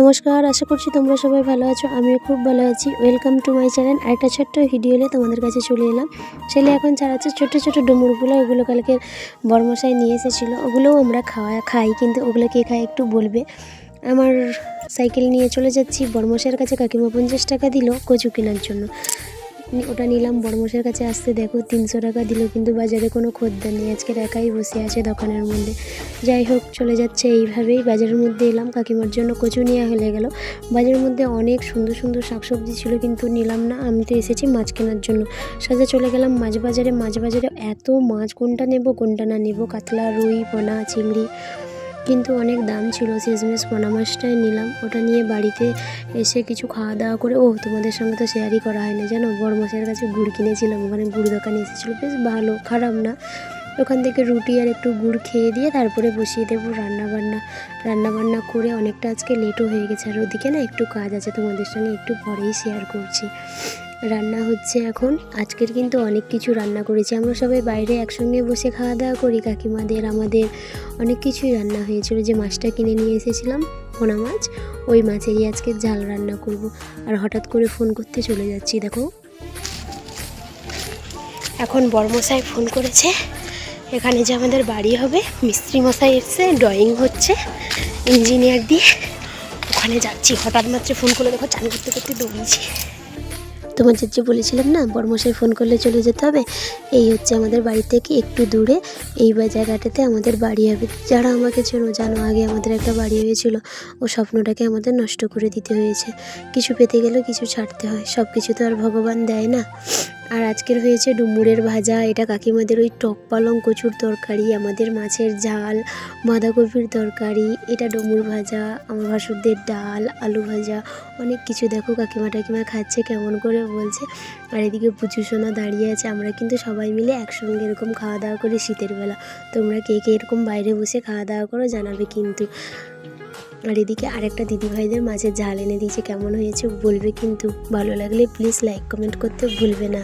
নমস্কার, আশা করছি তোমরা সবাই ভালো আছো, আমিও খুব ভালো আছি। ওয়েলকাম টু মাই চ্যানেল আরেকটা ছোট্ট ভিডিও নিয়ে তোমাদের কাছে চলে এলাম। ছেলে এখন চালাচ্ছে ছোট ছোট ডুমুরগুলো ওগুলো কালকে বর্মশাই নিয়ে এসেছিল। ওগুলোও আমরা খাওয়া, খাই, কিন্তু ওগুলো কে খায় একটু বলবে। আমার সাইকেল নিয়ে চলে যাচ্ছি। বর্মশাইয়ের কাছে কাকিমা পঞ্চাশ টাকা দিল কচু কেনার জন্য। ওটা নিলাম বড়মশের কাছে আসতে দেখো, তিনশো টাকা দিল, কিন্তু বাজারে কোনো খদ্দের নেই। আজকে একাই বসে আছে দোকানের মধ্যে। যাই হোক, চলে যাচ্ছে এইভাবেই। বাজারের মধ্যে এলাম, কাকিমার জন্য কচু নেওয়া হয়ে গেল। বাজারের মধ্যে অনেক সুন্দর সুন্দর শাকসবজি ছিল, কিন্তু নিলাম না। আমি তো এসেছি মাছ কেনার জন্য। সাজে চলে গেলাম মাছ বাজারে। মাছ বাজারে এত মাছ, কোনটা নেব, কোনটা না নেব? কাতলা, রুই, পোনা, চিংড়ি। কিন্তু অনেক দাম ছিল, শেষমেশ পোনা মাছটাই নিলাম। ওটা নিয়ে বাড়িতে এসে কিছু খাওয়া দাওয়া করে, ও তোমাদের সঙ্গে তো শেয়ারই করা হয়নি, জানো? বড় মশাইয়ের কাছে গুড় কিনেছিলাম, ওখানে গুড় দোকানে এসেছিল, বেশ ভালো, খারাপ না। ওখান থেকে রুটি আর একটু গুড় খেয়ে দিয়ে তারপরে বসিয়ে দেবো রান্না বান্না রান্না বান্না করে অনেকটা আজকে লেটও হয়ে গেছে। আর ওদিকে না একটু কাজ আছে, তোমাদের সঙ্গে একটু পরেই শেয়ার করছি। রান্না হচ্ছে এখন। আজকের কিন্তু অনেক কিছু রান্না করেছি। আমরা সবাই বাইরে একসঙ্গে বসে খাওয়া দাওয়া করি। কাকিমাদের, আমাদের অনেক কিছুই রান্না হয়েছিল। যে মাছটা কিনে নিয়ে এসেছিলাম, পোনা মাছ, ওই মাছেরই আজকে ঝাল রান্না করব। আর হঠাৎ করে ফোন করতে চলে যাচ্ছি, দেখো। এখন বড়মশাই ফোন করেছে। এখানে যে আমাদের বাড়ি হবে, মিস্ত্রি মশাই এসছে ড্রয়িং হচ্ছে ইঞ্জিনিয়ার দিয়ে। ওখানে যাচ্ছি, হঠাৎ মাত্র ফোন করে দেখো চান করতে করতে দৌড়িয়েছি তোমার যে বলেছিলাম না বড়মশাই ফোন করলে চলে যেতে হবে, এই হচ্ছে আমাদের বাড়ি থেকে একটু দূরে, এই জায়গাটাতে আমাদের বাড়ি হবে। যারা আমাকে চেনো, জানো, আগে আমাদের একটা বাড়ি হয়েছিল, ও স্বপ্নটাকে আমাদের নষ্ট করে দিতে হয়েছে। কিছু পেতে গেলে কিছু ছাড়তে হয় সব কিছু তো আর ভগবান দেয় না। আর আজকের হয়েছে ডুমুরের ভাজা। এটা কাকিমাদের ওই টক পালং কচুর তরকারি, আমাদের মাছের ঝাল, বাঁধাকপির তরকারি, এটা ডুমুর ভাজা, আমার ভাসুরদের ডাল, আলু ভাজা, অনেক কিছু। দেখো কাকিমা টাকিমা খাচ্ছে, কেমন করে বলছে। আর এদিকে পুচু সোনা দাঁড়িয়ে আছে। আমরা কিন্তু সবাই মিলে একসঙ্গে এরকম খাওয়া দাওয়া করি শীতের বেলা। তোমরা কে কে এরকম বাইরে বসে খাওয়া দাওয়া করো জানাবে কিন্তু। আর এদিকে আরেকটা দিদিভাইদের মাছের ঝাল এনে দিয়েছে। কেমন হয়েছে বলবে কিন্তু। ভালো লাগলে প্লিজ লাইক কমেন্ট করতে ভুলবে না।